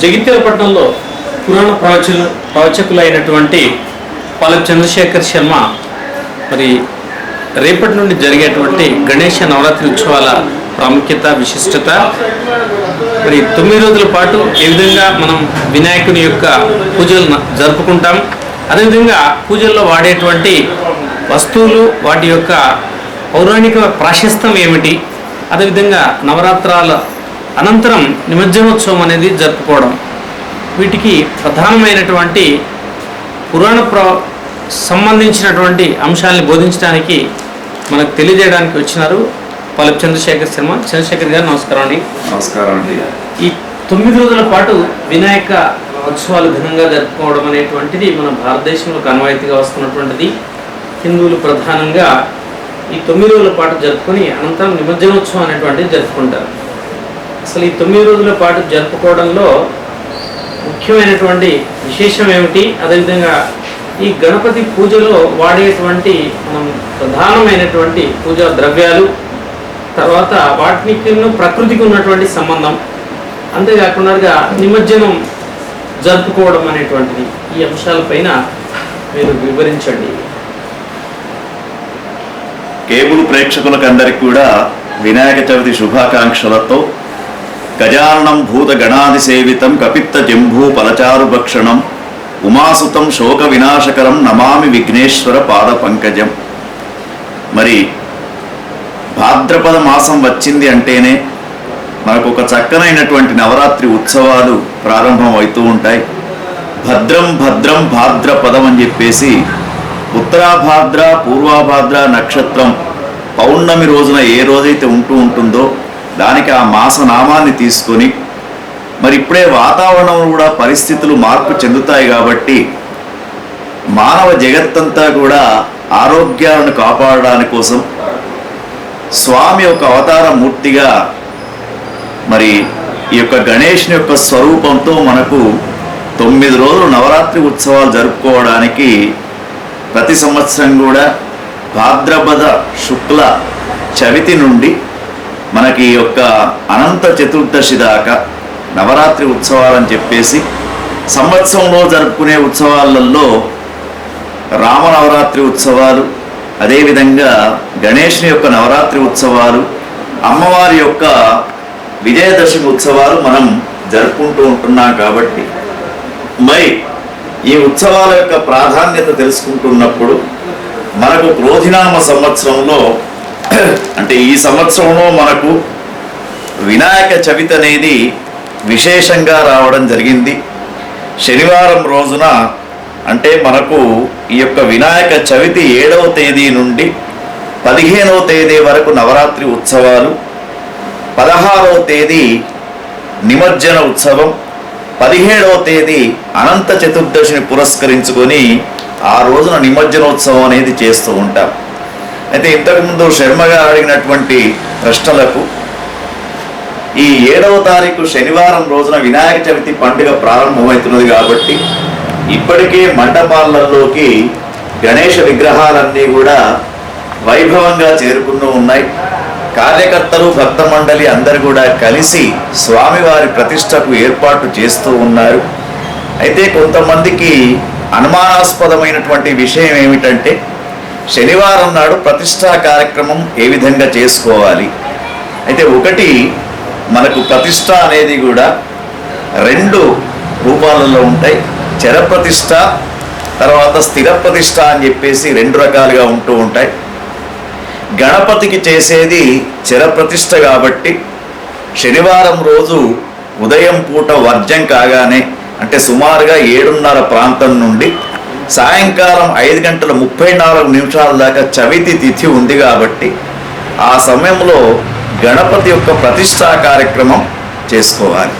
జగిత్యాల పట్టణంలో పురాణ ప్రవచన ప్రవచకులైనటువంటి పాలక చంద్రశేఖర్ శర్మ మరి రేపటి నుండి జరిగేటువంటి గణేష నవరాత్రి ఉత్సవాల ప్రాముఖ్యత విశిష్టత. మరి తొమ్మిది రోజుల పాటు ఏ విధంగా మనం వినాయకుని యొక్క పూజలు జరుపుకుంటాం అదేవిధంగా పూజల్లో వాడేటువంటి వస్తువులు వాటి యొక్క పౌరాణిక ప్రాశస్తం ఏమిటి అదేవిధంగా నవరాత్రాల అనంతరం నిమజ్జనోత్సవం అనేది జరుపుకోవడం. వీటికి ప్రధానమైనటువంటి పురాణ ప్ర సంబంధించినటువంటి అంశాలను బోధించడానికి మనకు తెలియజేయడానికి వచ్చినారు పలుపు చంద్రశేఖర్ శర్మ. చంద్రశేఖర్ గారు నమస్కారం అండి. నమస్కారం అండి. ఈ తొమ్మిది రోజుల పాటు వినాయక ఉత్సవాలు ఘనంగా జరుపుకోవడం అనేటువంటిది మన భారతదేశంలో కనవాయితీగా వస్తున్నటువంటిది. హిందువులు ప్రధానంగా ఈ తొమ్మిది రోజుల పాటు జరుపుకొని అనంతరం నిమజ్జనోత్సవం అనేటువంటిది జరుపుకుంటారు. అసలు ఈ తొమ్మిది రోజుల పాటు జరుపుకోవడంలో ముఖ్యమైనటువంటి విశేషం ఏమిటి? అదేవిధంగా ఈ గణపతి పూజలో వాడేటువంటి మనం ప్రధానమైనటువంటి పూజా ద్రవ్యాలు తర్వాత వాటికి ప్రకృతికి ఉన్నటువంటి సంబంధం అంతేకాకుండా నిమజ్జనం జరుపుకోవడం అనేటువంటిది. ఈ అంశాలపైన మీరు వివరించండి. కేబుల్ ప్రేక్షకులకు అందరికి కూడా వినాయక చవితి శుభాకాంక్షలతో గజానం భూతగణాది సేవితం కపిత్త జంభూ పలచారు భక్షణం ఉమాసుతం శోక వినాశకరం నమామి విఘ్నేశ్వర పాద పంకజం మరి భాద్రపద మాసం వచ్చింది అంటేనే మనకు ఒక చక్కనైనటువంటి నవరాత్రి ఉత్సవాలు ప్రారంభం అవుతూ ఉంటాయి. భద్రం భద్రం భాద్రపదం అని చెప్పేసి ఉత్తరాభాద్ర పూర్వాభాద్ర నక్షత్రం పౌర్ణమి రోజున ఏ రోజైతే ఉంటూ ఉంటుందో దానికి ఆ మాస నామాన్ని తీసుకొని మరి ఇప్పుడే వాతావరణం కూడా పరిస్థితులు మార్పు చెందుతాయి కాబట్టి మానవ జగత్తంతా కూడా ఆరోగ్యాలను కాపాడడానికి కోసం స్వామి యొక్క అవతార మూర్తిగా మరి ఈ యొక్క గణేష్ని యొక్క స్వరూపంతో మనకు తొమ్మిది రోజులు నవరాత్రి ఉత్సవాలు జరుపుకోవడానికి ప్రతి సంవత్సరం కూడా భాద్రపద శుక్ల చవితి నుండి మనకి ఈ యొక్క అనంత చతుర్దశి దాకా నవరాత్రి ఉత్సవాలని చెప్పేసి సంవత్సరంలో జరుపుకునే ఉత్సవాలలో రామనవరాత్రి ఉత్సవాలు అదేవిధంగా గణేష్ని యొక్క నవరాత్రి ఉత్సవాలు అమ్మవారి యొక్క విజయదశమి ఉత్సవాలు మనం జరుపుకుంటూ ఉంటున్నాం కాబట్టి. మరి ఈ ఉత్సవాల యొక్క ప్రాధాన్యత తెలుసుకుంటున్నప్పుడు మనకు క్రోధినామ సంవత్సరంలో అంటే ఈ సంవత్సరంలో మనకు వినాయక చవితి అనేది విశేషంగా రావడం జరిగింది. శనివారం రోజున అంటే మనకు ఈ యొక్క వినాయక చవితి ఏడవ తేదీ నుండి పదిహేనవ తేదీ వరకు నవరాత్రి ఉత్సవాలు పదహారవ తేదీ నిమజ్జన ఉత్సవం పదిహేడవ తేదీ అనంత చతుర్దశిని పురస్కరించుకొని ఆ రోజున నిమజ్జనోత్సవం అనేది చేస్తూ ఉంటాం. అయితే ఇంతకుముందు శర్మ గారు అడిగినటువంటి ప్రశ్నలకు ఈ ఏడవ తారీఖు శనివారం రోజున వినాయక చవితి పండుగ ప్రారంభమవుతున్నది కాబట్టి ఇప్పటికే మండపాలలోకి గణేష విగ్రహాలన్నీ కూడా వైభవంగా చేరుకుంటూ ఉన్నాయి. కార్యకర్తలు భక్త మండలి అందరు కూడా కలిసి స్వామివారి ప్రతిష్టకు ఏర్పాటు చేస్తూ ఉన్నారు. అయితే కొంతమందికి అనుమానాస్పదమైనటువంటి విషయం ఏమిటంటే శనివారం నాడు ప్రతిష్టా కార్యక్రమం ఏ విధంగా చేసుకోవాలి? అయితే ఒకటి మనకు ప్రతిష్ట అనేది కూడా రెండు రూపాలలో ఉంటాయి. చర ప్రతిష్ట తర్వాత స్థిర ప్రతిష్ట అని చెప్పేసి రెండు రకాలుగా ఉంటూ ఉంటాయి. గణపతికి చేసేది చర ప్రతిష్ట కాబట్టి శనివారం రోజు ఉదయం పూట వర్జం కాగానే అంటే సుమారుగా ఏడున్నర ప్రాంతం నుండి సాయంకాలం ఐదు గంటల ముప్పై నాలుగు నిమిషాల దాకా చవితి తిథి ఉంది కాబట్టి ఆ సమయంలో గణపతి యొక్క ప్రతిష్టా కార్యక్రమం చేసుకోవాలి.